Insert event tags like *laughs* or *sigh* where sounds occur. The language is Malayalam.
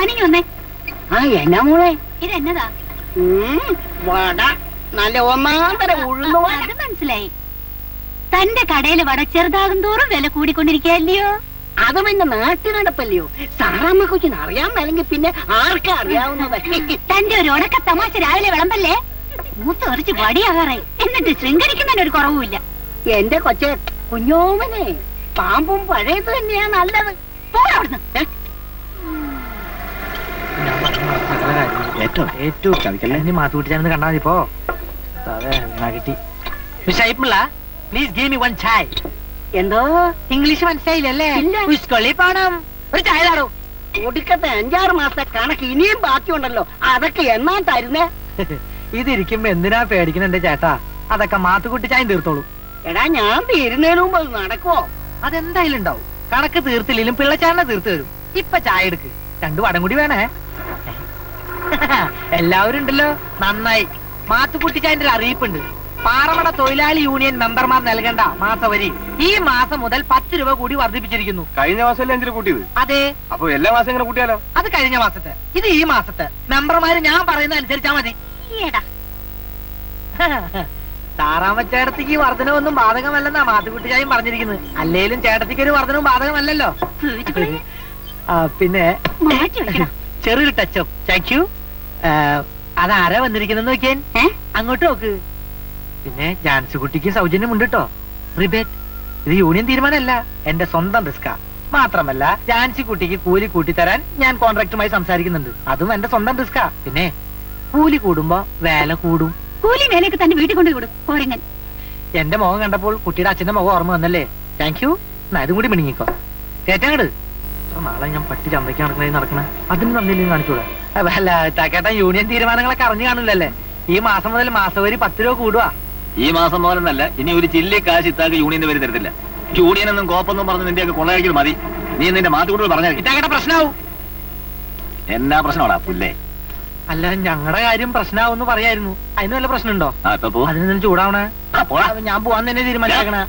താനിങ്ങി വന്നേ. ആ എന്നാ മോളെ? ഇത് എന്നതാ? വട. നല്ല ഒന്നാം തരം ഉഴുന്നു വട. അത് മനസ്സിലായി. തന്റെ കടയിൽ വട ചെറുതാകും തോറും വില കൂടിക്കൊണ്ടിരിക്കല്ലയോ അത് പിന്നെ നാട്ടു നടപ്പല്ലയോ? സാറാമ്മ കൊച്ചിന് അറിയാൻ അല്ലെങ്കിൽ പിന്നെ ആർക്കാ അറിയാവുന്നത്? തന്റെ ഒരു ഉടക്ക തമാശ രാവിലെ വിളമ്പല്ലേ? മൂത്ത് കുറച്ച് വടിയാകാറായി. എന്നിട്ട് ശൃംഗരിക്കുന്നതിന് ഒരു കുറവുമില്ല. എന്റെ കൊച്ചേ കുഞ്ഞോമനെ പാമ്പും പഴയത് തന്നെയാ നല്ലത്. പോരാ അവിടുന്ന് ഏറ്റവും ഏറ്റവും ചതിക്കല്ലേ ഇനി മാത്തുകുട്ടിച്ചാണെന്ന് കണ്ടാ മതി ഇപ്പോ അതെ എന്നാ കിട്ടി. ഷൈപ്പിള്ള please give me one chai എന്തോ? ഇംഗ്ലീഷ് മനസ്സിലായില്ലല്ലേ? ഇല്ല. ഉസ്കൊള്ളി പോണം. ഒരു ചായ താടോ ഒടുക്കത്തെ അഞ്ചാറ് മാസത്തെ കണക്ക് ഇനിയും ബാക്കിയുണ്ടല്ലോ. അതൊക്കെ എന്നാ തരുന്നേ? *laughs* ഇതിരിക്കുമ്പോ എന്തിനാ പേടിക്കുന്നുണ്ട് എന്റെ ചേട്ടാ? അതൊക്കെ മാത്തുകുട്ടി ചായ തീർത്തോളൂ. എടാ ഞാൻ തീരുന്നതിന് മുമ്പ് അത് നടക്കുവോ? അതെന്തായാലും ഉണ്ടാവും. കണക്ക് തീർത്തില്ലെങ്കിലും പിള്ളച്ചാറിനെ തീർത്തു തരും. ഇപ്പൊ ചായ എടുക്ക്. രണ്ടു വടം കൂടി വേണേ. *laughs* എല്ലാവരും ഉണ്ടല്ലോ. നന്നായി. മാത്തുക്കുട്ടി ചായന്റെ ഒരു അറിയിപ്പുണ്ട്. പാറമട തൊഴിലാളി യൂണിയൻ മെമ്പർമാർ നൽകേണ്ട മാസവരി ഈ മാസം മുതൽ പത്ത് രൂപ കൂടി വർദ്ധിപ്പിച്ചിരിക്കുന്നു. കഴിഞ്ഞ മാസം കൂട്ടിയത്? അതെ. അപ്പൊ എല്ലാ മാസം ഇങ്ങനെ കൂട്ടിയാലോ? അത് കഴിഞ്ഞ മാസത്തെ. ഇത് ഈ മാസത്തെ. മെമ്പർമാര് ഞാൻ പറയുന്ന അനുസരിച്ചാ മതി. *laughs* താറാമച്ചേടത്തിക്ക് വർധനമൊന്നും ബാധകമല്ലെന്നാ മാത്തുക്കുട്ടി ചായം പറഞ്ഞിരിക്കുന്നത്. അല്ലേലും ചേട്ടത്തിക്ക് ഒരു വർധനവും ബാധകമല്ലല്ലോ. പിന്നെ ചെറിയൊരു ടച്ചപ്പ് താങ്ക് യു അതാരാ വന്നിരിക്കുന്നത് നോക്കിയാൻ? അങ്ങോട്ട് നോക്ക്. പിന്നെ ജാൻസി കുട്ടിക്ക് സൗജന്യമുണ്ട് കേട്ടോ റിബേറ്റ് ഇത് യൂണിയൻ തീരുമാനമല്ല എന്റെ സ്വന്തം റിസ്കാ മാത്രമല്ല ജാൻസി കുട്ടിക്ക് കൂലി കൂട്ടി തരാൻ ഞാൻ കോൺട്രാക്ടുമായി സംസാരിക്കുന്നുണ്ട്. അതും എന്റെ സ്വന്തം റിസ്കാ പിന്നെ കൂലി കൂടുമ്പോ വേല കൂടും. കൂലി വേലയൊക്കെ തന്നെ വീട്ടിൽ കൊണ്ടു കോരങ്ങൻ എന്റെ മുഖം കണ്ടപ്പോൾ കുട്ടിയുടെ അച്ഛന്റെ മുഖം ഓർമ്മ വന്നല്ലേ? താങ്ക് യു എന്നാ ഇതും കൂടി മിണിങ്ങിക്കോ കേറ്റാങ്ങട് നാളെ ഞാൻ പട്ടി ചന്തയ്ക്ക് നടക്കണേ നടക്കണേ. അതിന് നന്ദി കാണിച്ചൂടെ. അല്ല ചാക്കേട്ടൻ യൂണിയൻ തീരുമാനങ്ങളൊക്കെ അറിഞ്ഞു കാണില്ലല്ലേ ഈ മാസം മുതൽ മാസവരി പത്ത് രൂപ കൂടുവാ. ഈ മാസം മുതലെന്നല്ല ഇനി ഒരു ചില്ലി കാശ് ഇത്താക്ക് യൂണിയന്റെ പേര് തരത്തില്ല. യൂണിയൻ എന്നും കോപ്പൊന്നും പറഞ്ഞ് നിന്റെ ഒക്കെ കൊള്ളയടിക്കൽ മതി. നീ നിന്റെ മാത്തുകൂട്ടുകൾ പറഞ്ഞാൽ ഇത്താക്കേട്ട പ്രശ്നാവും. എന്നാ പ്രശ്നമാടാ പുല്ലേ? അല്ല ഞങ്ങളുടെ കാര്യം പ്രശ്നമാവെന്ന് പറയായിരുന്നു. അതിന് വല്ല പ്രശ്നമുണ്ടോ? അതിന് ചൂടാവണേ? ഞാൻ പോവാൻ തന്നെ തീരുമാനിച്ചേക്കണേ.